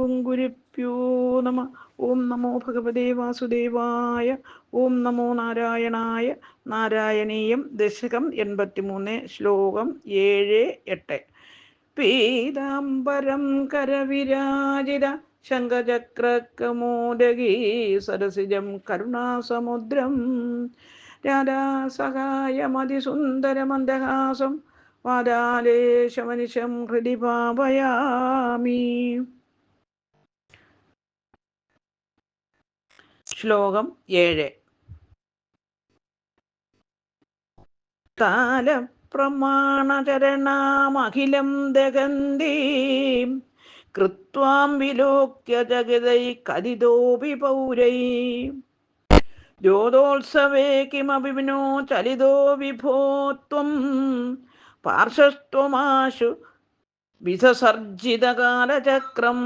ഗുങ്കുരിപ്യോ നമ ഓം നമോ ഭഗവതേ വാസുദേവായ ഓം നമോ നാരായണായ നാരായണീയം ദശകം എൺപത്തിമൂന്ന് ശ്ലോകം ഏഴ് എട്ട്. പീതാംബരം കരവിരാജിത ശങ്കചക്രകമോദകീ സരസിജം കരുണാസമുദ്രം. രാധാസഹായമതിസുന്ദരമന്ദഹാസം വാദാലേശമനിശം ഹൃദി ഭാവയാമി. ശ്ലോകം ഏഴ്. താലപ്രമാണചരണാമഖിലം ദഗന്തീം കൃത്വാം വിലോക്യ ജഗതൈ കലിതോപി പൗരൈ. ജ്യോതോത്സവേ കിമപി വിനോ ചലിതോ വിഭോ ത്വം പാർശ്വസ്ത്വമാശു വിസസർജിതകാലചക്രം.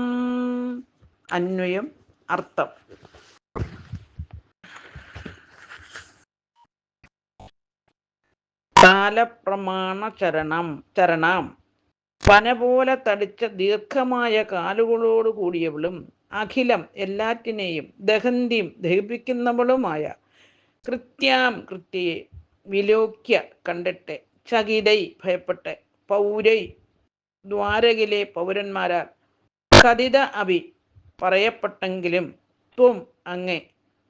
അന്വയം അർത്ഥം. കാലപ്രമാണ ചരണം. ചരണം പന പോലെ തടിച്ച ദീർഘമായ കാലുകളോട് കൂടിയവളും അഖിലം എല്ലാറ്റിനെയും ദഹന്തിയും ദഹിപ്പിക്കുന്നവളുമായ കൃത്യാം കൃത്യയെ വിലോക്യ കണ്ടിട്ട്. ചകിതൈ ഭയപ്പെട്ട് പൗരൈ ദ്വാരകിലെ പൗരന്മാരാൽ കഥിത അഭി പറയപ്പെട്ടെങ്കിലും ത്വം അങ്ങേ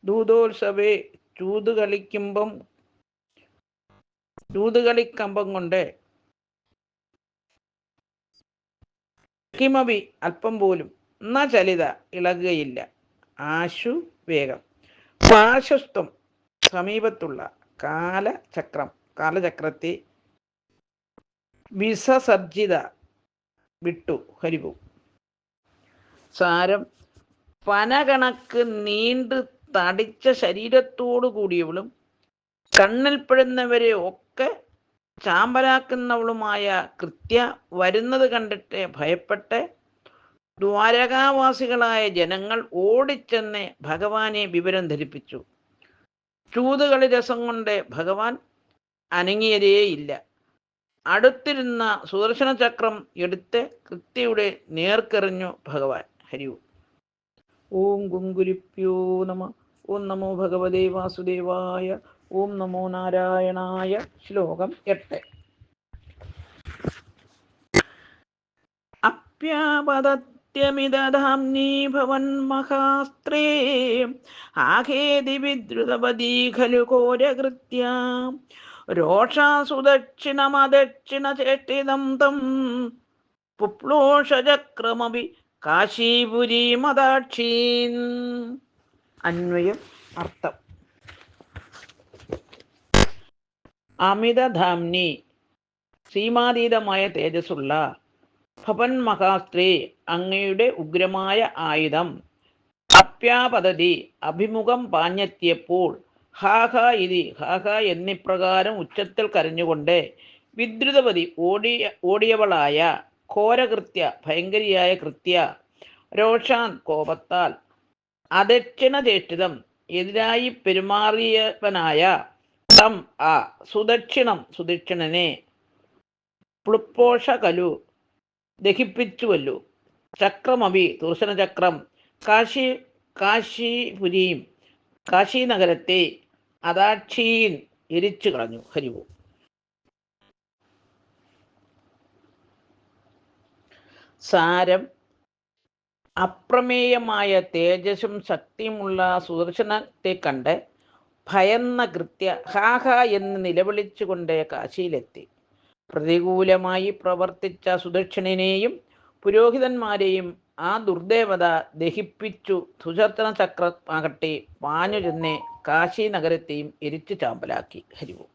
ദൂതോത്സവേ ചൂതുകളിക്കുമ്പം ചൂതുകളിക്കമ്പം കൊണ്ട് കിമവി അല്പം പോലും ന ചലിത ഇളകുകയില്ല. ആശു വേഗം. പാർശ്വസ്ത്വം സമീപത്തുള്ള കാലചക്രം കാലചക്രത്തെ വിസസർജിത വിട്ടു ഹരിപു സാരം പനകണക്ക് നീണ്ട് തടിച്ച ശരീരത്തോടു കൂടിയവളും കണ്ണിൽപ്പെടുന്നവരെ ഒക്കെ ചാമ്പലാക്കുന്നവളുമായ കൃത്യ വരുന്നത് കണ്ടിട്ട് ഭയപ്പെട്ട് ദ്വാരകാവാസികളായ ജനങ്ങൾ ഓടിച്ചെന്ന് ഭഗവാനെ വിവരം ധരിപ്പിച്ചു. ചൂതുകളി രസം കൊണ്ട് ഭഗവാൻ അനങ്ങിയതേയില്ല. അടുത്തിരുന്ന സുദർശന ചക്രം എടുത്ത് കൃത്യയുടെ നേർക്കെറിഞ്ഞു ഭഗവാൻ. ഹരിവും ഓം. ഗുങ്കുരിപ്യോ നമ. ഓം നമോ ഭഗവതേ വാസുദേവായ ഓം നമോ നാരായണായ ശ്ലോകം എട്ട്. അപ്യാപദത്യമിദധാംനീ ഭവന്മഹാസ്ത്രേ ആഖേതി വിദ്രുതപദീ ഖലു കോരകൃത്യ. രോഷാസുദക്ഷിണമദക്ഷിണചേഷ്ടിതം തം. പുപ്ലോഷചക്രമപി കാശീപുരീമദാക്ഷീൻ. അന്വയം അർത്ഥം. അമിതധാംനി സീമാതീതമായ തേജസ്സുള്ള ഭവൻ മഹാസ്ത്രീ അങ്ങയുടെ ഉഗ്രമായ ആയുധം അപ്യാപതതി അഭിമുഖം പാഞ്ഞെത്തിയപ്പോൾ ഹാഹ ഇതി ഹാഹ എന്നിപ്രകാരം ഉച്ചത്തിൽ കരഞ്ഞുകൊണ്ട് വിദ്രുതപതി ഓടിയ ഓടിയവളായ ഘോരകൃത്യ ഭയങ്കരിയായ കൃത്യ രോഷാൻ കോപത്താൽ അദക്ഷിണചേഷ്ടിതം എതിരായി പെരുമാറിയവനായ തം ആ സുദക്ഷിണം സുദക്ഷിണനെ പ്ലുപ്പോഷകലു ദഹിപ്പിച്ചുവല്ലു. ചക്രമവി തുർശനചക്രം കാശി കാശിപുരിയും കാശി നഗരത്തെ അദാക്ഷീൻ എരിച്ചു കളഞ്ഞു. ഹരിവു. സാരം അപ്രമേയമായ തേജസ്സും ശക്തിയുമുള്ള സുദർശനത്തെ കണ്ട് ഭയന്ന കൃത്യ ഹാഹ എന്ന് നിലവിളിച്ചുകൊണ്ട് കാശിയിലെത്തി. പ്രതികൂലമായി പ്രവർത്തിച്ച സുദക്ഷിണനെയും പുരോഹിതന്മാരെയും ആ ദുർദേവത ദഹിപ്പിച്ചു. സുചർത്തന ചക്രമാകട്ടെ പാഞ്ഞു കാശി നഗരത്തെയും എരിച്ചു ചാമ്പലാക്കി. ഹരിവും.